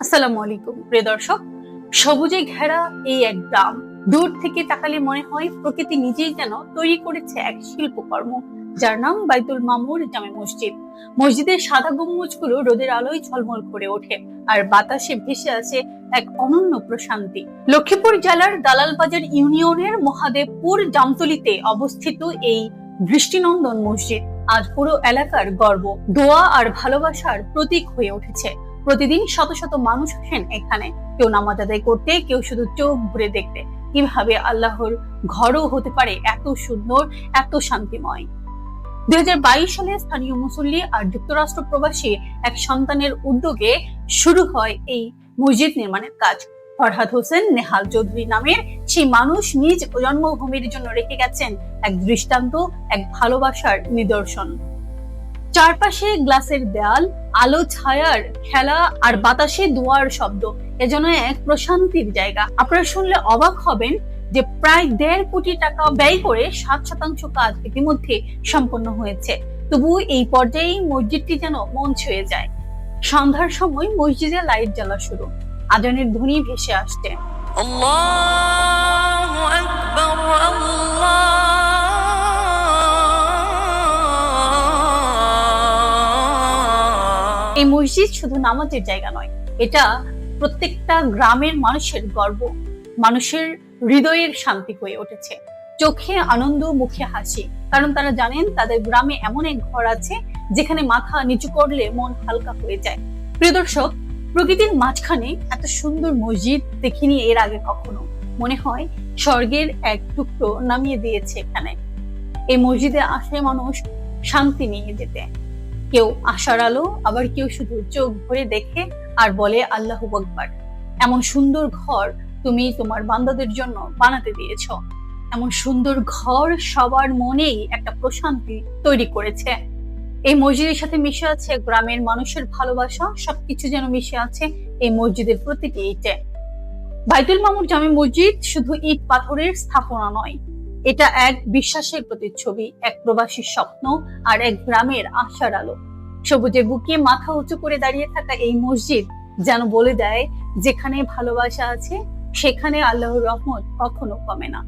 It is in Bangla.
আসসালামু আলাইকুম, প্রিয় দর্শক। সবুজে ঘেরা এই এক গ্রাম, দূর থেকে তাকালে মনে হয় প্রকৃতি নিজেই যেন তৈরি করেছে এক শিল্পকর্ম, যার নাম বাইতুল মামুর জামে মসজিদ। মসজিদের সাদা গম্বুজগুলো রোদের আলোয় ঝলমল করে ওঠে, আর বাতাসে ভেসে আছে এক অনন্য প্রশান্তি। লক্ষ্মীপুর জেলার দালালবাজার ইউনিয়নের মহাদেবপুর জামতলিতে অবস্থিত এই বৃষ্টিনন্দন মসজিদ। আজ পুরো এলাকার গর্ব, দোয়া আর ভালোবাসার প্রতীক হয়ে উঠেছে। প্রতিদিন শত শত মানুষ আসেন এখানে। কেউ নামাজ আদায় করতে, কেউ শুধু চোখ ঘুরে দেখতে। কীভাবে আল্লাহর ঘরও হতে পারে এত সুন্দর, এত শান্তিময়। দুই হাজার বাইশ সালে স্থানীয় মুসল্লি আর যুক্তরাষ্ট্র প্রবাসী এক সন্তানের উদ্যোগে শুরু হয় এই মসজিদ নির্মাণের কাজ। ফরহাদ হোসেন, নেহাল চৌধুরী নামের সেই মানুষ নিজ জন্মভূমির জন্য রেখে গেছেন এক দৃষ্টান্ত, এক ভালোবাসার নিদর্শন। চারপাশে গ্লাসের দেয়াল, আলো ছায়ার খেলা আর বাতাসে দোয়ার শব্দ, এ যেন এক প্রশান্তির জায়গা। আপনারা শুনলে অবাক হবেন যে প্রায় দেড় কোটি টাকা ব্যয় করে সাত শতাংশ কাজ ইতিমধ্যে সম্পন্ন হয়েছে। তবু এই পর্যায়ে মসজিদটি যেন মন ছুঁয়ে যায়। সন্ধ্যার সময় মসজিদে লাইট জ্বালা শুরু। আদানের ধ্বনি ভেসে আসছে। আল্লাহ আকবার, আল্লাহ এই মসজিদ শুধু নামাজের জায়গা নয়, এটা প্রত্যেকটা গ্রামের মানুষের গর্ব, মানুষের হৃদয়ের শান্তি হয়ে উঠেছে। চোখে আনন্দ, মুখে হাসি, কারণ তারা জানেন তাদের গ্রামে এমন এক ঘর আছে যেখানে মাথা নিচু করলে মন হালকা হয়ে যায়। প্রিয় দর্শক, প্রকৃতির মাঝখানে এত সুন্দর মসজিদ দেখিনি এর আগে কখনো। মনে হয় স্বর্গের এক টুকরো নামিয়ে দিয়েছে এখানে। এই মসজিদে আসে মানুষ শান্তি নিয়ে যেতে। কেউ আশার আলো, আবার কেউ শুধু চোখ ভরে দেখে আর বলে আল্লাহ আকবার। এমন সুন্দর ঘর তুমি তোমার বান্দাদের জন্য বানাতে দিয়েছ। এমন সুন্দর ঘর সবার মনেই একটা প্রশান্তি তৈরি করেছে। এই মসজিদের সাথে মিশে আছে গ্রামের মানুষের ভালোবাসা, সবকিছু যেন মিশে আছে এই মসজিদের প্রতিটি ইটে। বাইতুল মামুর জামে মসজিদ শুধু ইট পাথরের স্থাপনা নয় এটা এক বিশ্বাসের প্রতিচ্ছবি, এক প্রবাসীর স্বপ্ন আর এক গ্রামের আশার আলো। সবুজে বুকে মাথা উঁচু করে দাঁড়িয়ে থাকা এই মসজিদ যেন বলে দেয়, যেখানে ভালোবাসা আছে, সেখানে আল্লাহর রহমত কখনো কমে না।